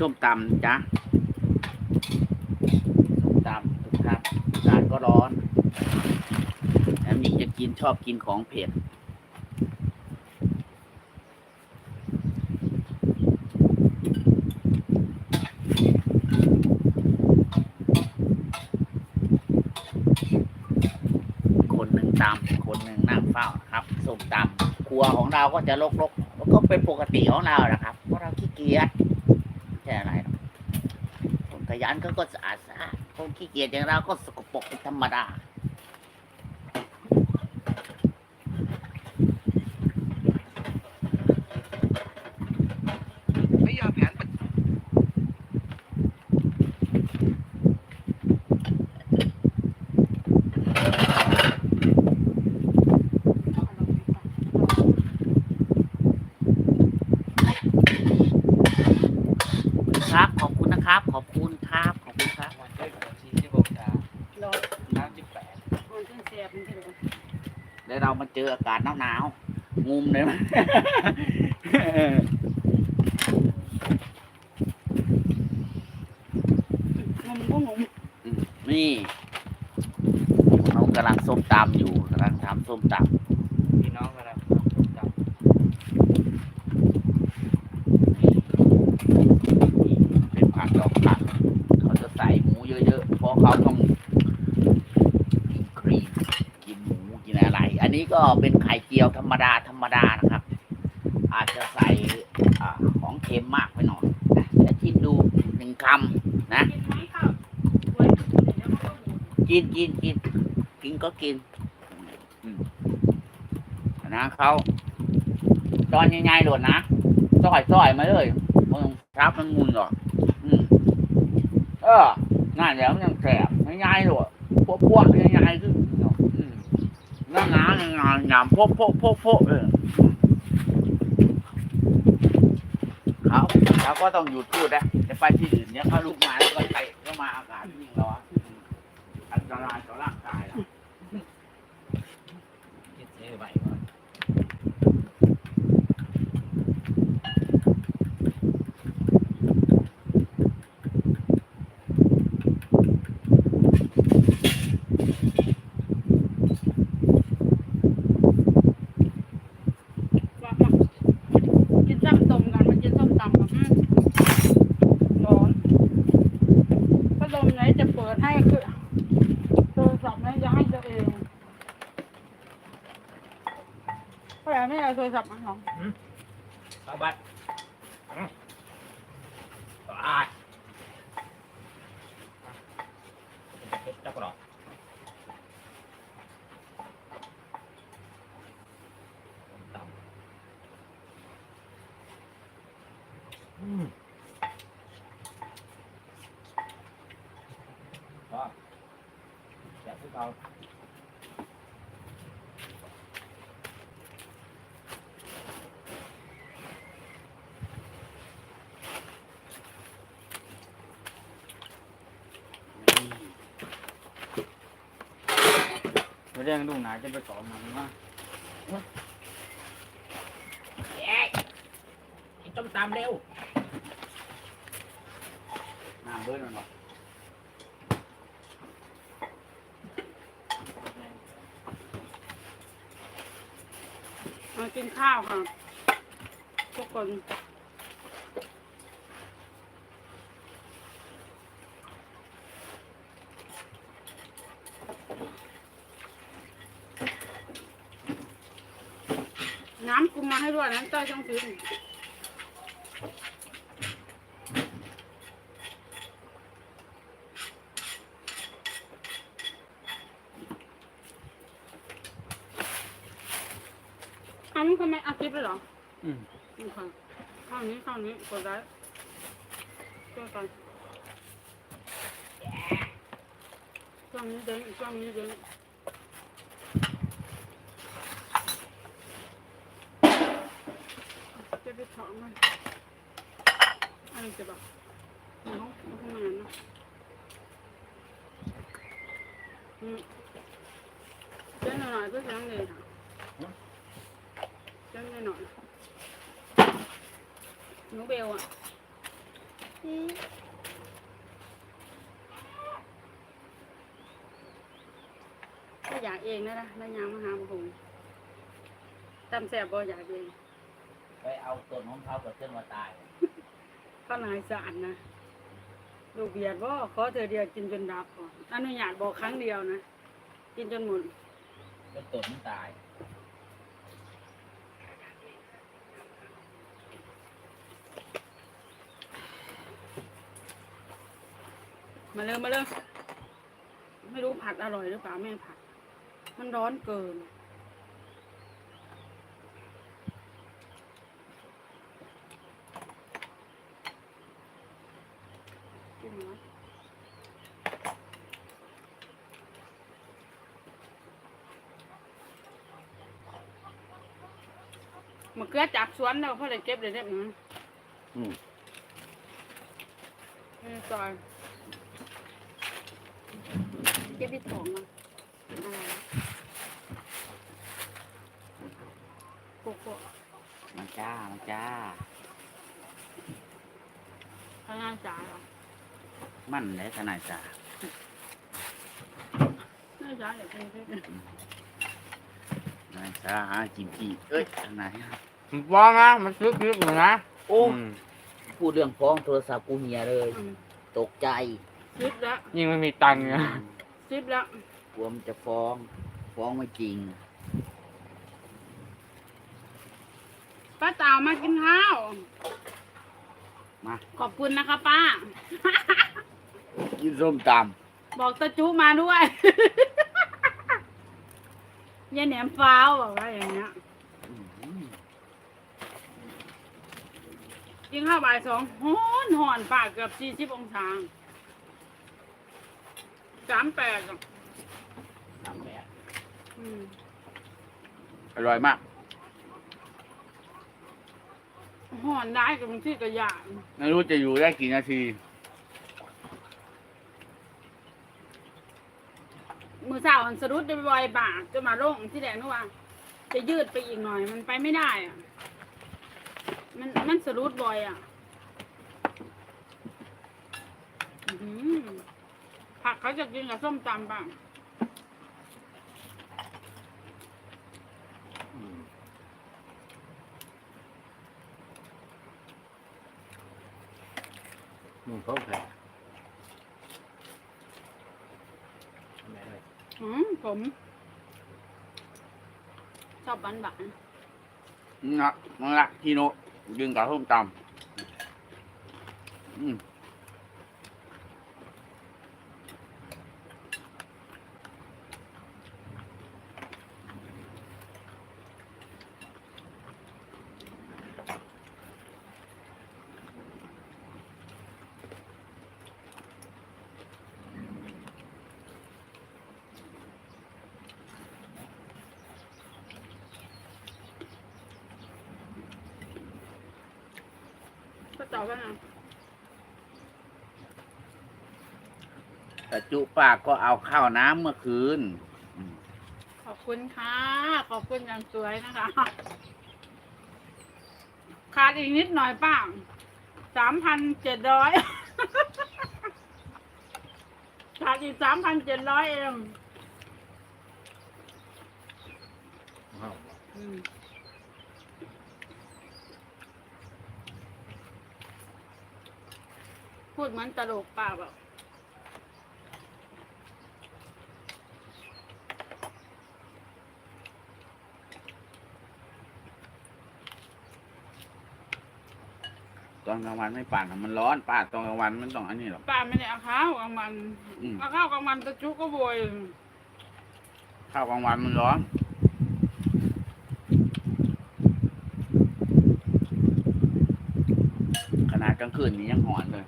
ส้มตำจ้ะส้มตำทุกท่านอากาศก็ร้อนแอมนี่จะกินชอบกินของเผ็ดคนหนึ่งตำคนหนึ่งนั่งเฝ้าครับส้มตำครัวของเราก็จะรกๆแล้วก็เป็นปกติของเราแหละครับเพราะเราขี้เกียจไม่ใช่อะไรหรอก ขยันเขาก็สะอาดสะอาดคนขี้เกียจอย่างเราก็สกปรกเป็นธรรมดา ไม่ยอมแผนปฏิ ครับ ขอบคุณนะครับ ขอบคุณครับ ขอบคุณครับ วันด้วยของชีที่บกจา ร้อน น้ำสิบแปด มันขึ้นเสียบมันขึ้น แล้วเรามาเจออากาศหนาวๆงุมเลยมั้ยมันก็งงอืมนี่เขากำลังส้มตำอยู่กำลังทำส้มตพี่น้องกำลังจำเป็นผักดอกผักเขาจะใส่หมูเยอะๆ เพราะเขาต้องกินครีมกินหมูกินอะไร อันนี้ ก็เป็นไข่เจียวธรรมดาธรรมดานะครับ อาจจะใส่อของเค็มมากไปหน่อยนะแต่ชิมดูหนึ่งคำนะกินไหมข้าวไว้เดี๋ยวมันก็หมดกินกินกินกินก็กินนะเขาตอนยังไงหลดนะซอยซอยมาเลยมึงรับมันมุนหรอกเออนั่นเดี๋ยวมันยังแสบง่ายๆหรอกพวกพวกยังไงขึ้น เนาะอืมนั่งงานงานงานพวกพวกพวกพะเออเขาเขาก็ต้องหยุดพูดนะจะไปที่อื่นเนี่ยเขาลุกมาแล้วก็เตะเข้ามาอากาศยิ่งร้อนอันตรายต่อร่างกายเราำคิดเสียใหม่ก่อน ว่ามากินซ้ำตมกันมันกินส้มตำกับอืมร้อนพัดลมไหน จะเปิดให้คือโทรศัพท์ไหนจะให้ตัวเองเพราะอะไรไม่เอาโทรศัพท์มาหรอเข้าบัตรตายจับกรอบต่ำอืมก็แจกพวกเรา เรื่องลูกหนาจะไปสอนมันว่ากินต้มตำเร็วน้ำเบิ้ลมันบอกมากินข้าวค่ะ ทุกคนน้ำกุมมาให้ด้วยน้ำเต้ช่องฟินอันนี้ทำไมอาคลิปเลยเหรออืมนี่ค่ะข้างนี้ข้างนี้กดไลค์ช่วยกันช่วงนี้เด้งช่วงนี้เด้งจะไปถอนมัน อะไรจะบอกน้องน้องทำงานเนาะอืมเจ้าหน่อยๆก็ยังเลยค่ะเจ้าหน่อยๆหนูเบลอะสิก็อยากเองนะนะแล้วยางมาหาบุญตำแสบบ่อยากเอง ไปเอาต้นของเขากับเส้นมาตาย ข้างในสะอาดนะลูกเบียดบ่ขอเธอเดียวกินจนดับก่อนอนุญาตบอกครั้งเดียวนะ กินจนหมดเป็นต้นมันตายมาเริ่มมาเริ่มไม่รู้ผัดอร่อยหรือเปล่าแม่ผัด มันร้อนเกินกินไหม มะเขือจากสวนเราพ่อเลยเก็บเลยได้ไหมอืมอืมซอยเก็บที่ถงอะอะไรนะโกโก้มาจ้ามาจ้า ข้างหน้าจ๋าเหรอมั่นเลยทนายจ้าหน้าจ๋าอยากกินด้วยท นายจ้าหาจิมจีเอ้ยทนายมันฟ้องนะมันซึกซึกอยู่นะโอ้อืมพูดเรื่องฟ้องโทรศัพท์กูเฮียเลย อืมตกใจซิปแล้วยิ่งไม่มีตังค์เนี่ยซิปแล้วกลัวมันจะฟ้อง ฟ้องไม่จริง ป้าเต่ามากินข้าวมา ขอบคุณนะคะป้า กินส้มตบอกตาจุมาด้วย ยายแหนมฟ้าวบอกว่าอย่างเงี้ยำอื้อหือกินข้าวบ่ายสองฮ้อนหอนป่าเกือบสี่สิบองศาสามแปดอะทำแบบอืมอร่อยมากหอนได้กับบางที่ก็อยากไม่รู้จะอยู่ได้กี่นาที มือสาวมันสะดุดได้บ่อยบากจะมาโรงที่แดงนึกว่า จะยืดไปอีกหน่อย มันไปไม่ได้อะ มันมันสะดุดบ่อยอะผักเขาจะกินกับส้มตำบ้างมึงเขาแผล อืมผมชอบหวานหวานนะนั่นละที่โนดึงกับส้มตำอืม ก็ต่อว่าไงแต่จุป้าก็เอาข้าวน้ำเมื่อคืนอืมขอบคุณค่ะ ขอบคุณอย่างสวยนะคะ ขาดอีกนิดหน่อยป้าสามพันเจ็ดร้อยขาดอีกสามพันเจ็ดร้อยเองอืม พูดเหมือนตลกป้าแบบตอนกลางวันไม่ปั่นอะมันร้อนป้าตอนกลางวันมันต้องอันนี้หรอก ป้าไม่ได้เอาข้าวกลางวันอืม เอาข้าวกลางวันตะจุก็โวยข้าวกลางวันมันร้อน ขนาดกลางคืนนี้ยังหอนเลย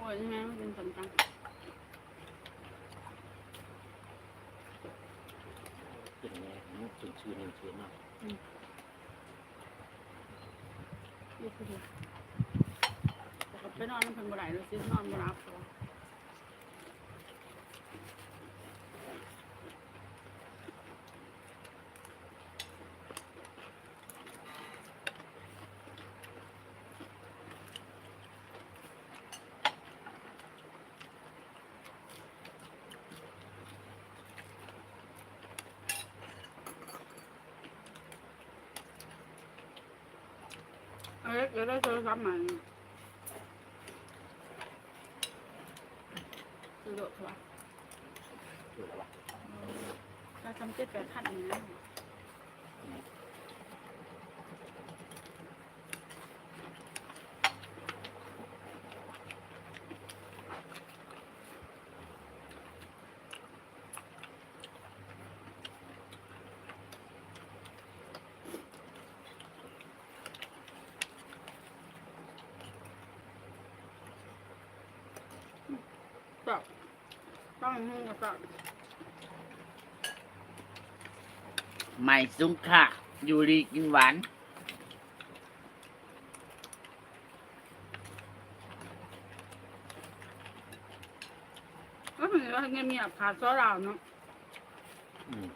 เร่องอะไรใช่ไหมมันเป็นสำคัญกินแม่ชื้นชื้นชื้นมากนี่คือแต่ก็ไปนอนน้ำเพันบ่ได้เลยสินอนบ่รับเอ้ย เดี๋ยวได้โทรศัพท์ใหม่ซื้อรถค่ะดูแล้ววะถ้าทำเจ็ดแปดพันนี่นะก็ต้องให้กับก็ไม่ซุ้งค่ะ อยู่ดีกินหวานก็เหมือนว่าเงียบๆขาดซอราวเนาะอืม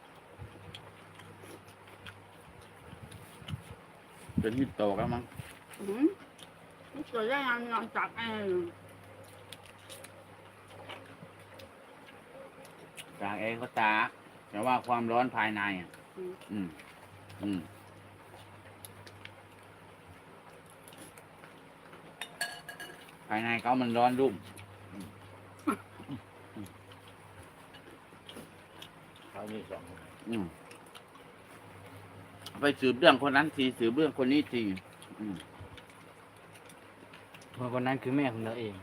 เป็นฮิตโตกันมั้งอืมนี่ตัวใหญ่ยังนอนจับแอร์ อยู่กลางเองก็ตาแต่ว่าความร้อนภายในอะ อืม อืม อืม ภายในเขามันร้อนรุ่ม เขามีสองอืม ไปสืบเรื่องคนนั้นทีสืบเรื่องคนนี้ทีอืม คนคนนั้นคือแม่ของเราเอง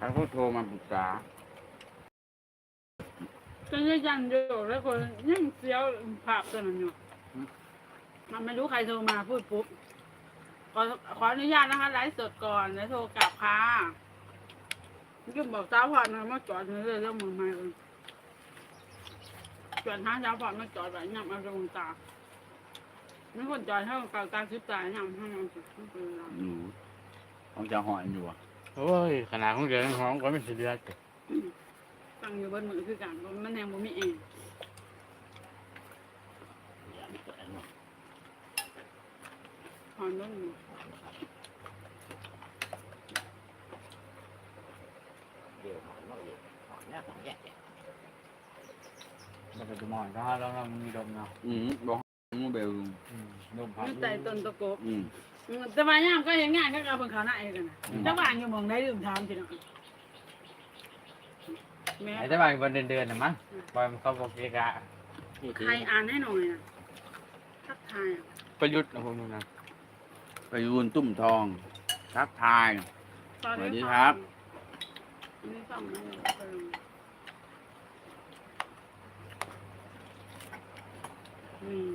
เขาก็โทรมาปรึกษาก็ยังยันอยู่แล้วคนยังเสียวภาพตัวนั้นอยู่มันไม่รู้ใครโทรมาพูดปุ๊บขอขออนุญาตนะคะไลฟ์สดก่อนแล้วโทรกลับค่ะก็บอกเจ้าพอดนะมาจอดเลยเรื่องมือไม่เลยจอดห้างเจ้าพอดมาจอดแบบยังมาลงตาไม่คนจอดเท่ากับการซื้อตายยังให้มันสุดไม่เป็นไรหนูของจะหอยอยู่อะ โอ้ยขนาดของเดือนของก็ไม่สิเดือดตั้งอยู่บนมือคือกันบ่มันแหงบ่มีเองอย่ามีตัวนั้นเนาะหอนบนมือเดี๋ยวหอนเนาะเดี๋ยวหอนเนี่ยหอนแยกเนี่ยเราไปดูหมอนก็แล้วเรามีดมเนาะอืมบอกมูเบลอืมดมพัอยู่ใต้ต้นตะโกบอืมอืม แต่ว่ายามก็เห็นงานก็เอาเพิ่นเขาหน้าเองกันนะแต่ว่าอยู่หมองได้ลืมถามพี่น้องแม่ไอ้แต่ว่าวันเดินเดินๆน่ะมั้งบอยมันเขาบอกเกะกะนี่คือใครอ่านให้หน่อยนะทักทายอะประยุทธ์นะพวกนู้นนะไปยูนตุ้มทองทักทายตอนสวัสดีนี้ครับ อันนี้ฟังไม่ได้เอออืม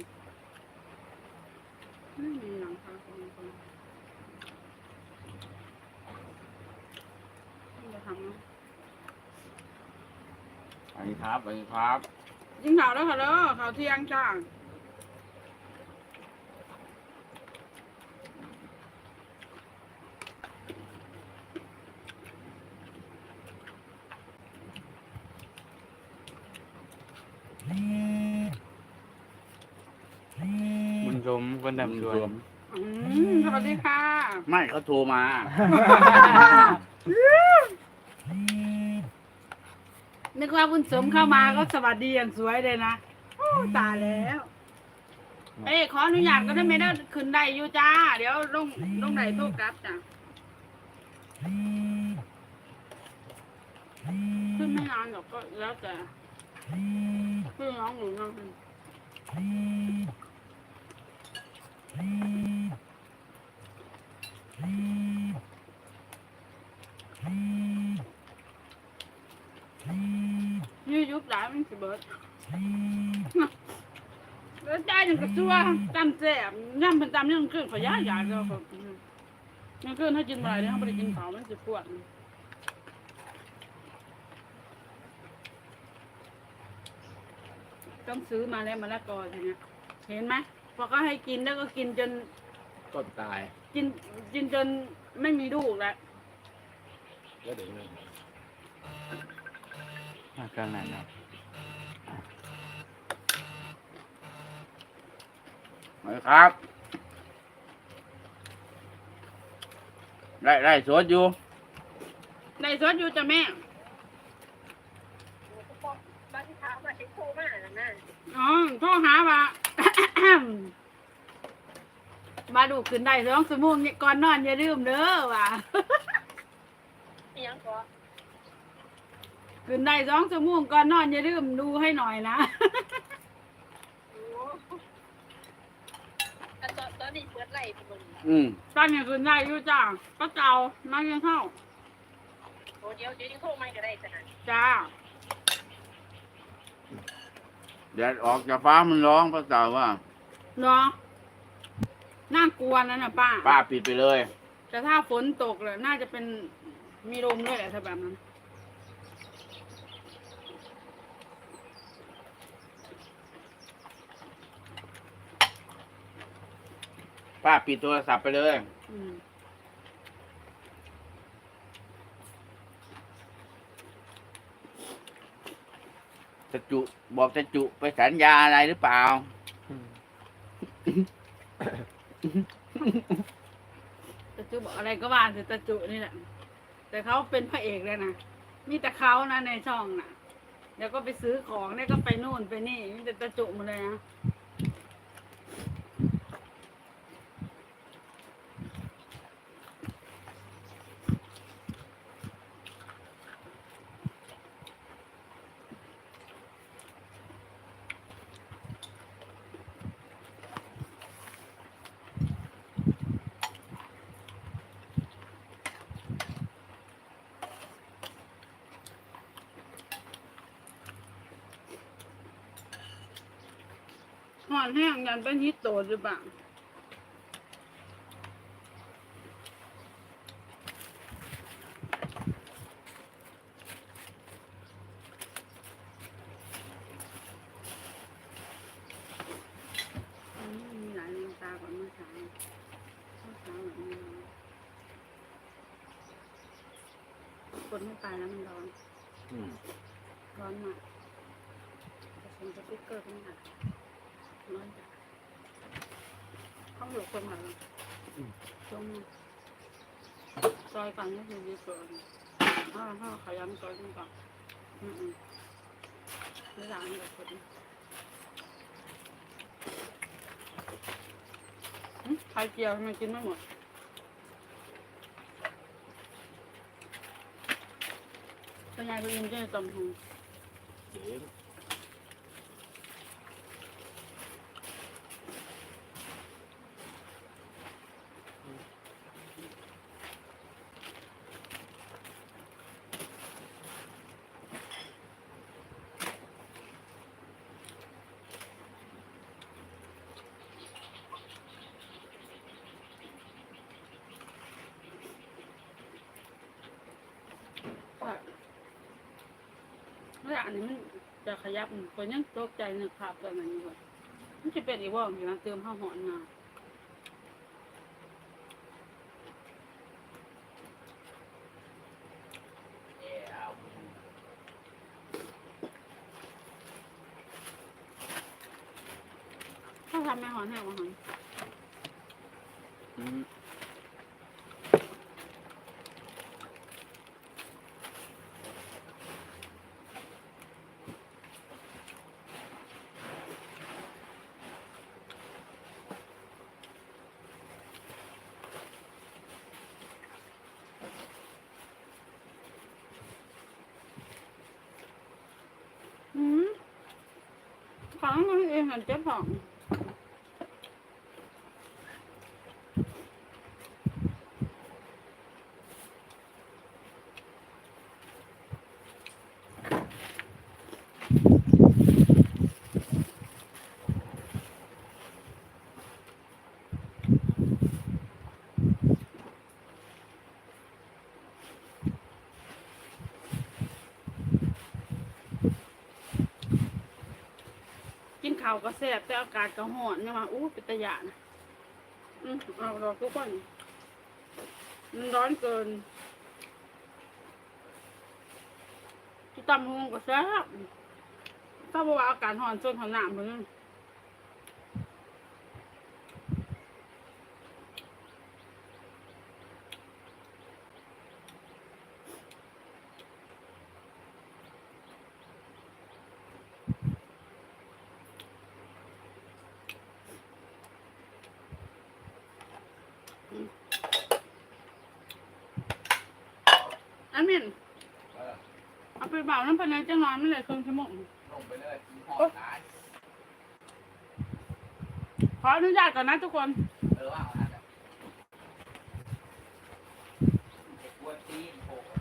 ไม่มีหลังคาของคนจะ ทำเนาะสวัสดีครับสวัสดีครับยิงข่าวแล้วค่ะเด้อข่าวเที่ยงจ้าบุญชมคนดำสวยรวมอืมสวัสดีค่ะ ไม่เขาโทรมา นึกว่าคุณสมเข้ามาก็สวัสดีอย่างสวยเลยนะโอ้ตายแล้วเอ้ยขออนุญาตก็ได้ไม่ได้ขึ้นได้อยู่จ้า เดี๋ยวลงลงไหนโทษกลับจ้ะขึ้นไม่นานหรอกก็แล้วแต่พี่น้องหรือน้องเป็น ยืดยุบหลายมันสิเบิดแล้วได้หนึ่งกระซัวตำแซ่บย่ำเป็นตำยังขึ้นขอยาอยากเราก็ยังขึ้นถ้ากินอะไรเนี่ยเขาไม่ได้กินเขาวมันจะปวดต้องซื้อมาแล้วมะละกอทีเนี้ยเห็นไหมพอก็ให้กินแล้วก็กินจนต้นตาย กินกินจนไม่มีลูกแล้วแล้วเดี๋ยวนี้ มาเครื่องนั้นเนาะไหมครับไล่ไล่สวดอยู่ ในสวนอยู่จ้ะแม่ บ้านที่ท้าว่าใช้โคมากนะอ๋อโทรหาว่า มาดูขึ้นได้สองสมุงก่อนนอนอย่าลืมเด้อว่ะอีหยังก็ ขึ้นได้สองสมุงก่อนนอนอย่าลืมดูให้หน่อยนะโอ้แต่ตอนตอนนี้เปิดไล่ไปบนอืมตอนนี้ขึ้นได้อยู่จ้าป้าเก่ามาเลี้ยังเข้าโอ้เดี๋ยวเดี๋ยวยังโทรไม่ก็ได้จ้ะนะจ้าแดดออกจากฟ้ามันร้องพระเจ้าว่า เนาะน่ากลัวนั่นน่ะป้า ป้าปิดไปเลย แต่ถ้าฝนตกเลยน่าจะเป็นมีลมด้วยแหละถ้าแบบนั้น ป้าปิดโทรศัพท์ไปเลย อืมจะจุบอกจะจุไปสัญญาอะไรหรือเปล่า ตะจุบอกอะไรก็ว่าแต่ตะจุนี่แหละ แต่เขาเป็นพระเอกเลยนะ มีแต่เขานะในช่องน่ะเดี๋ยวก็ไปซื้อของเนี่ยก็ไปนู่นไปนี่ มีแต่ตะจุหมดเลยนะ อนแห้งยันเป็นฮิตโตหรือเปล่า อันนี้มีหลายดวงตากว่าเมื่อเช้าเมื่อเช้าแบบนี้คนไม่ไปแล้วมันร้อน อืม ร้อนมากแต่ผมสติ๊กเกอร์เป็นหนักร้อนจัดข้องหลบคนหนักตรง ซอยกันนี่คือดีกว่าถ้าถ้าขยันซอยกันก่อนอืมอืมไม่ด่างกับคนไข่เจียวทำไมกินไม่หมดเป็นไงคุณอินเจ้าตำหงเดี๋ย ว่าเวลาอันนี้มันจะขยับคนยังตกใจนึกภาพตอนนั้นอยู่ว่ามันจะเป็นอีว่าอยู่นะเติมข้าวหอนมา ถ้าทำไม่หอนแห้งมาหอน อืม อืม ของมันเองหันเจ็บของกิาวก็แซ่บแต่อากาศก็ร้อนเนี่ยมาอู้เป็นตะยานอืมเอาดอกทุกคนมันร้อนเกินที่ตำหงก็แซ่บถ้าบอกว่าอากาศร้อนจนหัวหนามเลยอันมินเอาไปเบา น้ำปลาเนยจะนอนไม่เลยครึ่งชั่วโมงลงไปเลยหอมหลายขออนุญาตก่อนนะทุกคน เออว่าเอานั่นแหละไอ้กวนตีนโผล่ อ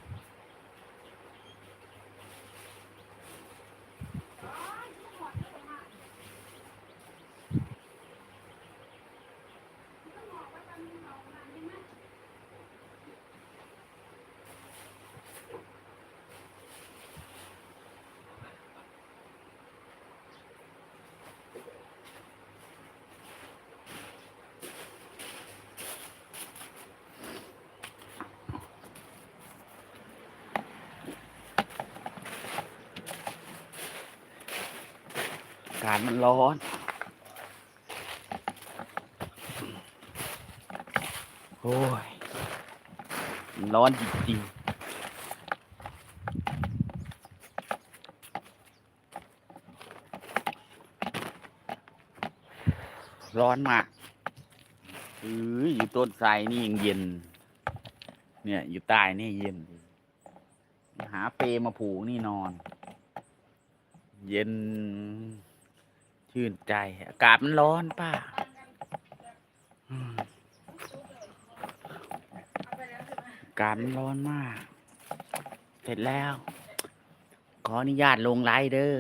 ากาศมันร้อน โอ้ย ร้อนจริงๆร้อนมากเอออยู่ต้นไทรนี่ยังเย็น เนี่ย อยู่ใต้นี่เย็น หาเปมาผูกนี่นอน เย็น ชื่นใจ อากาศมันร้อนป้าอากาศมันร้อนมาก เสร็จแล้ว ขออนุญาตลงไลน์เด้อ